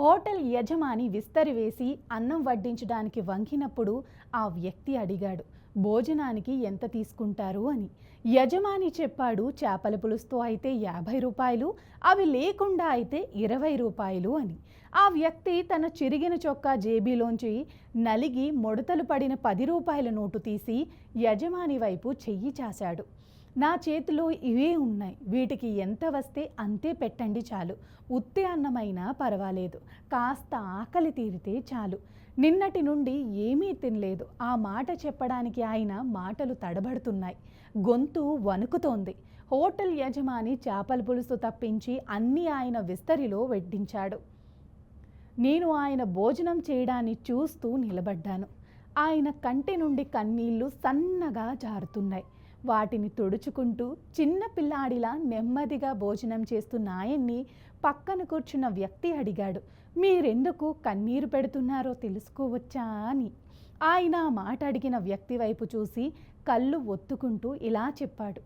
Hotel యజమాని విస్తరి వేసి అన్నం వడ్డించడానికి వంగినప్పుడు ఆ వ్యక్తి అడిగాడు భోజనానికి ఎంత తీసుకుంటారు? అని. యజమాని చెప్పాడు చేపల పులుసుతో అయితే యాభై రూపాయలు అవి లేకుండా అయితే ఇరవై రూపాయలు అని. ఆ వ్యక్తి తన చిరిగిన చొక్కా జేబీలోంచి నలిగి ముడతలు పడిన పది రూపాయల నోటు తీసి యజమాని వైపు చెయ్యి చాశాడు. నా చేతిలో ఇవే ఉన్నాయి. వీటికి ఎంత వస్తే అంతే పెట్టండి చాలు. ఉత్తి అన్నమైనా పర్వాలేదు. కాస్త ఆకలి తీరితే చాలు. నిన్నటి నుండి ఏమీ తినలేదు. ఆ మాట చెప్పడానికి ఆయన మాటలు తడబడుతున్నాయి. గొంతు వణుకుతోంది. హోటల్ యజమాని చేపల పులుసు తప్పించి అన్నీ ఆయన విస్తరిలో వెడ్డించాడు. నేను ఆయన భోజనం చేయడాన్ని చూస్తూ నిలబడ్డాను. ఆయన కంటి నుండి కన్నీళ్ళు సన్నగా జారుతున్నాయి. వాటిని తుడుచుకుంటూ చిన్న పిల్లాడిలా నెమ్మదిగా భోజనం చేస్తున్న ఆయన్ని పక్కన కూర్చున్న వ్యక్తి అడిగాడు మీరెందుకు కన్నీరు పెడుతున్నారో తెలుసుకోవచ్చా? అని. ఆయన మాట అడిగిన వ్యక్తి వైపు చూసి కళ్ళు ఒత్తుకుంటూ ఇలా చెప్పాడు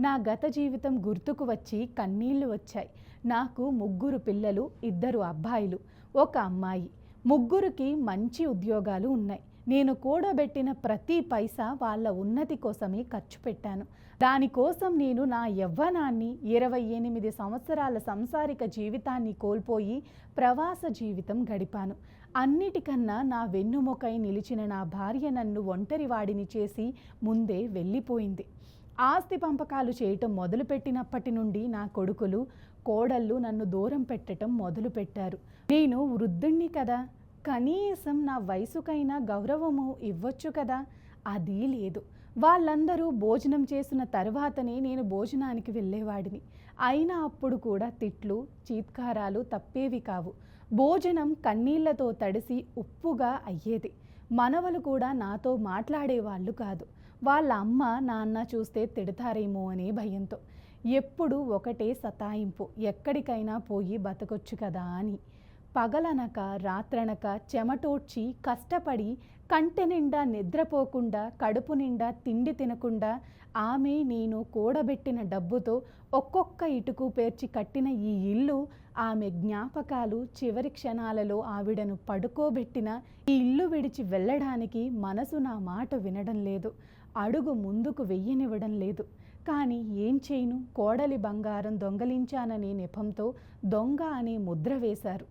నా గత జీవితం గుర్తుకు వచ్చి కన్నీళ్ళు వచ్చాయి. నాకు ముగ్గురు పిల్లలు ఇద్దరు అబ్బాయిలు ఒక అమ్మాయి. ముగ్గురికి మంచి ఉద్యోగాలు ఉన్నాయి. నేను కూడబెట్టిన ప్రతి పైసా వాళ్ళ ఉన్నతి కోసమే ఖర్చు పెట్టాను. దానికోసం నేను నా యవ్వనాన్ని ఇరవై ఎనిమిది సంవత్సరాల సంసారిక జీవితాన్ని కోల్పోయి ప్రవాస జీవితం గడిపాను. అన్నిటికన్నా నా వెన్నుముకై నిలిచిన నా భార్య నన్ను ఒంటరివాడిని చేసి ముందే వెళ్ళిపోయింది. ఆస్తి పంపకాలు చేయటం మొదలుపెట్టినప్పటి నుండి నా కొడుకులు కోడళ్ళు నన్ను దూరం పెట్టడం మొదలుపెట్టారు. నేను వృద్ధుణ్ణి కదా! కనీసం నా వయసుకైనా గౌరవము ఇవ్వచ్చు కదా? అది లేదు. వాళ్ళందరూ భోజనం చేసిన తర్వాతనే నేను భోజనానికి వెళ్ళేవాడిని. అయినా అప్పుడు కూడా తిట్లు చీత్కారాలు తప్పేవి కావు. భోజనం కన్నీళ్ళతో తడిసి ఉప్పుగా అయ్యేది. మనవలు కూడా నాతో మాట్లాడేవాళ్ళు కాదు. వాళ్ళ అమ్మ నాన్న చూస్తే తిడతారేమో అనే భయంతో. ఎప్పుడు ఒకటే సతాయింపు. ఎక్కడికైనా పోయి బతకొచ్చు కదా అని. పగలనక రాత్రనక చెమటోడ్చి కష్టపడి కంటి నిండా నిద్రపోకుండా కడుపు నిండా తిండి తినకుండా ఆమె నేను కూడబెట్టిన డబ్బుతో ఒక్కొక్క ఇటుకు పేర్చి కట్టిన ఈ ఇల్లు ఆమె జ్ఞాపకాలు చివరి క్షణాలలో ఆవిడను పడుకోబెట్టిన ఈ ఇల్లు విడిచి వెళ్ళడానికి మనసు నా మాట వినడం లేదు. అడుగు ముందుకు వెయ్యనివ్వడం లేదు. కానీ ఏం చేయను? కోడలి బంగారం దొంగలించాననే నెపంతో దొంగ అనే ముద్ర వేశారు.